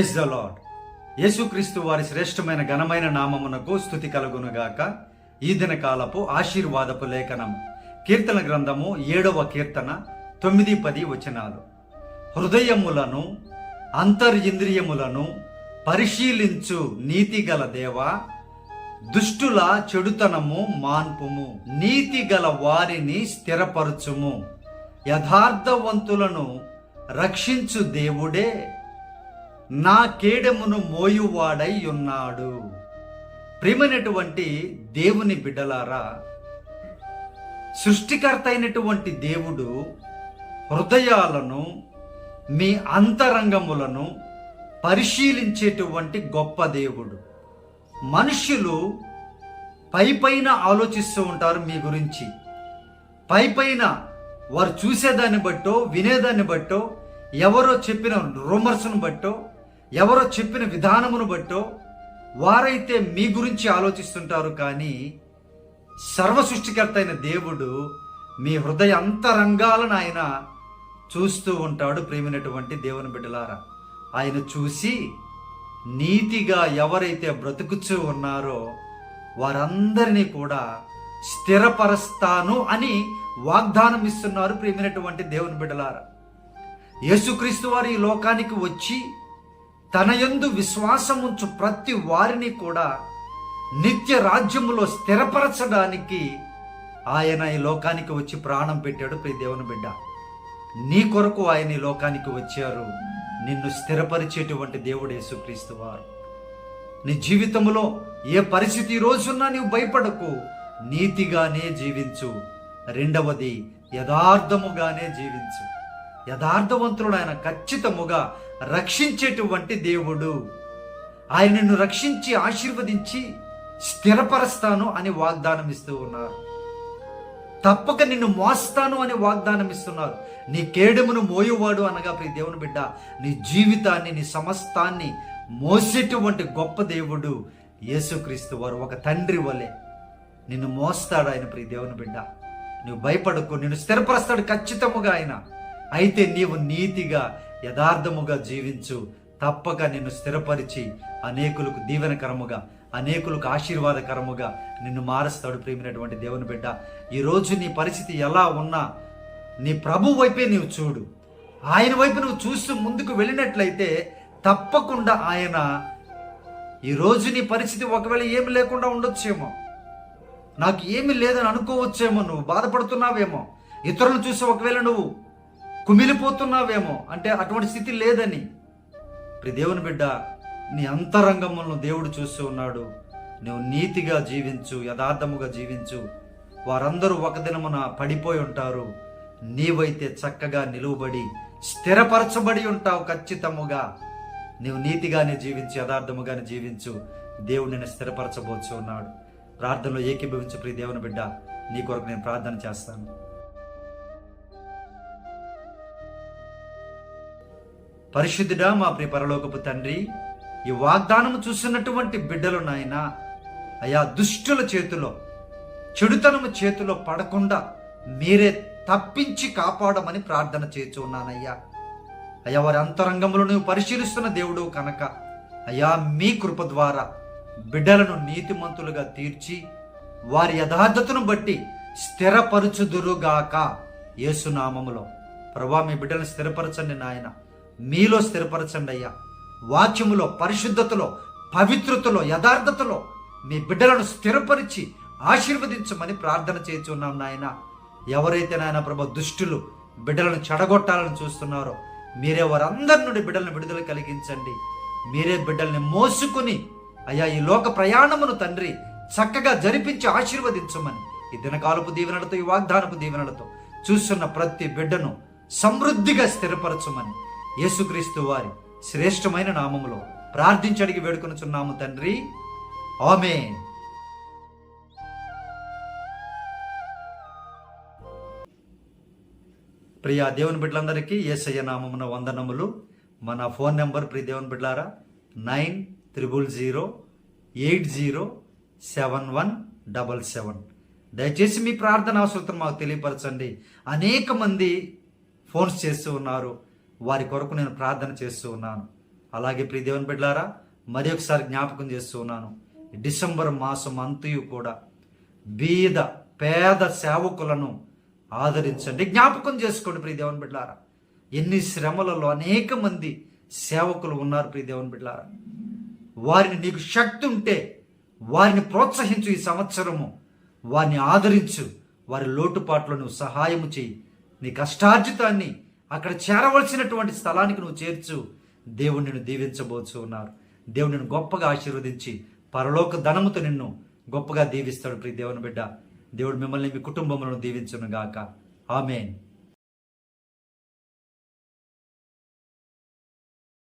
Praise the lord యేసుక్రీస్తు వారి శ్రేష్టమైన ఘనమైన నామమునకు స్థుతి కలుగునుగాక. ఈ దిన కాలపు ఆశీర్వాదపు లేఖనం. కీర్తన గ్రంథము ఏడవ కీర్తన తొమ్మిది పది వచనాలు. హృదయములను అంతరింద్రియములను పరిశీలించు నీతిగల దేవా దుష్టుల చెడుతనము మాన్పుము. నీతి గల వారిని స్థిరపరచుము. యథార్థవంతులను రక్షించు దేవుడే నా కేడమును మోయువాడై ఉన్నాడు. ప్రేమైనటువంటి దేవుని బిడ్డలారా సృష్టికర్త అయినటువంటి దేవుడు హృదయాలను మీ అంతరంగములను పరిశీలించేటువంటి గొప్ప దేవుడు. మనుషులు పై పైన ఆలోచిస్తూ ఉంటారు మీ గురించి. పై పైన వారు చూసేదాన్ని బట్టో వినేదాన్ని బట్టో ఎవరో చెప్పిన రూమర్స్ను బట్టో ఎవరో చెప్పిన విధానమును బట్టో వారైతే మీ గురించి ఆలోచిస్తుంటారు కానీ సర్వ సృష్టికర్త అయిన దేవుడు మీ హృదయ అంతరంగాలను ఆయన చూస్తూ ఉంటాడు ప్రేమినటువంటి దేవుని బిడ్డలారా. ఆయన చూసి నీతిగా ఎవరైతే బ్రతుకుచూ ఉన్నారో వారందరినీ కూడా స్థిరపరుస్తాను అని వాగ్దానం ఇస్తున్నారు ప్రేమినటువంటి దేవుని బిడ్డలారా. యేసుక్రీస్తు వారు ఈ లోకానికి వచ్చి తన యందు విశ్వాసముంచు ప్రతి వారిని కూడా నిత్య రాజ్యములో స్థిరపరచడానికి ఆయన ఈ లోకానికి వచ్చి ప్రాణం పెట్టాడు ప్రియ దేవుని బిడ్డ. నీ కొరకు ఆయన ఈ లోకానికి వచ్చారు. నిన్ను స్థిరపరిచేటువంటి దేవుడు యేసుక్రీస్తు వారు. నీ జీవితంలో ఏ పరిస్థితి ఈ రోజున్నా నీవు భయపడకు. నీతిగానే జీవించు. రెండవది యథార్థముగానే జీవించు. యథార్థవంతుడు ఆయన ఖచ్చితముగా రక్షించేటువంటి దేవుడు. ఆయన నిన్ను రక్షించి ఆశీర్వదించి స్థిరపరుస్తాను అని వాగ్దానం ఇస్తూ ఉన్నారు. తప్పక నిన్ను మోస్తాను అని వాగ్దానం ఇస్తున్నారు నీ కేడుమును మోయువాడు అనగా ప్రియ దేవుని బిడ్డ నీ జీవితాన్ని నీ సమస్తాన్ని మోసేటువంటి గొప్ప దేవుడు యేసుక్రీస్తు వారు. ఒక తండ్రి వలె నిన్ను మోస్తాడు ఆయన ప్రియ దేవుని బిడ్డ. నువ్వు భయపడకు నిన్ను స్థిరపరుస్తాడు ఖచ్చితముగా ఆయన. అయితే నీవు నీతిగా యథార్థముగా జీవించు. తప్పక నిన్ను స్థిరపరిచి అనేకులకు దీవెనకరముగా అనేకులకు ఆశీర్వాదకరముగా నిన్ను మారుస్తాడు ప్రేమినటువంటి దేవుని బిడ్డ. ఈరోజు నీ పరిస్థితి ఎలా ఉన్నా నీ ప్రభు వైపే నీవు చూడు. ఆయన వైపు నువ్వు చూస్తూ ముందుకు వెళ్ళినట్లయితే తప్పకుండా ఆయన ఈరోజు నీ పరిస్థితి ఒకవేళ ఏమి లేకుండా ఉండొచ్చేమో. నాకు ఏమి లేదని అనుకోవచ్చేమో నువ్వు బాధపడుతున్నావేమో. ఇతరులను చూసి ఒకవేళ నువ్వు కుమిలిపోతున్నావేమో? అంటే అటువంటి స్థితి లేదని. ప్రి దేవుని బిడ్డ నీ అంతరంగములను దేవుడు చూస్తూ ఉన్నాడు. నువ్వు నీతిగా జీవించు యథార్థముగా జీవించు. వారందరూ ఒక దినమున పడిపోయి ఉంటారు. నీవైతే చక్కగా నిలువబడి స్థిరపరచబడి ఉంటావు ఖచ్చితముగా. నీవు నీతిగానే జీవించు యథార్థముగానే జీవించు. దేవుడు నిన్ను స్థిరపరచబోచు ఉన్నాడు. ప్రార్థనలో ఏకీభవించు ప్రియ దేవుని బిడ్డ. నీ కొరకు నేను ప్రార్థన చేస్తాను. పరిశుద్ధుడా మా ప్రియ పరలోకపు తండ్రి ఈ వాగ్దానము చూస్తున్నటువంటి బిడ్డలు నాయన అయా దుష్టుల చేతిలో చెడుతనము చేతిలో పడకుండా మీరే తప్పించి కాపాడమని ప్రార్థన చేస్తున్నానయ్యా అయ్యా వారి అంతరంగంలో నువ్వు పరిశీలిస్తున్న దేవుడు కనుక అయ్యా మీ కృప ద్వారా బిడ్డలను నీతిమంతులుగా తీర్చి వారి యథార్థతను బట్టి స్థిరపరచుదురుగాక. యేసునామములో. ప్రభా మీ బిడ్డలను స్థిరపరచండి నాయన. మీలో స్థిరపరచండి అయ్యా. వాక్యములో పరిశుద్ధతలో పవిత్రతలో యథార్థతలో మీ బిడ్డలను స్థిరపరిచి ఆశీర్వదించమని ప్రార్థన చేస్తున్నాం నాయన. ఎవరైతే నాయన ప్రభ దుష్టులు బిడ్డలను చెడగొట్టాలని చూస్తున్నారో మీరే వారందరి నుండి బిడ్డలను విడుదల కలిగించండి. మీరే బిడ్డల్ని మోసుకుని అయ్యా ఈ లోక ప్రయాణమును తండ్రి చక్కగా జరిపించి ఆశీర్వదించమని ఈ దినకాలపు దీవెనలతో ఈ వాగ్దానపు దీవెనలతో చూస్తున్న ప్రతి బిడ్డను సమృద్ధిగా స్థిరపరచమని యేసుక్రీస్తు వారి శ్రేష్టమైన నామములో ప్రార్థించడికి వేడుకొనుచున్నాము తండ్రి. ఆమె ప్రియా దేవుని బిడ్డలందరికీ ఏసయ్య నామమున వందనములు. మన ఫోన్ నెంబర్ ప్రియ దేవుని బిడ్డలారా nine triple zero eight zero seven one double seven. దయచేసి మీ ప్రార్థన అవసరం మాకు తెలియపరచండి. అనేక మంది ఫోన్స్ చేస్తూ ఉన్నారు. వారి కొరకు నేను ప్రార్థన చేస్తూ ఉన్నాను. అలాగే ప్రియ దేవుని బిడ్డలారా మరి ఒకసారి జ్ఞాపకం చేస్తూ ఉన్నాను. డిసెంబర్ మాసం అంతయు కూడా బీద పేద సేవకులను ఆదరించండి. జ్ఞాపకం చేసుకోండి ప్రియ దేవుని బిడ్డలారా. ఎన్ని శ్రమలలో అనేక మంది సేవకులు ఉన్నారు ప్రియ దేవుని బిడ్డలారా. వారిని నీకు శక్తి ఉంటే వారిని ప్రోత్సహించు ఈ సంవత్సరము. వారిని ఆదరించు. వారి లోటుపాట్లను సహాయము చేయి. నీ కష్టార్జితాన్ని అక్కడ చేరవలసినటువంటి స్థలానికి నువ్వు చేర్చు. దేవుడు నిన్ను దీవించబోచు ఉన్నారు. దేవుడు నిన్ను గొప్పగా ఆశీర్వదించి పరలోక ధనముతో నిన్ను గొప్పగా దీవిస్తాడు ప్రియ దేవుని బిడ్డ. దేవుడు మిమ్మల్ని మీ కుటుంబములను దీవించును గాక ఆమెన్.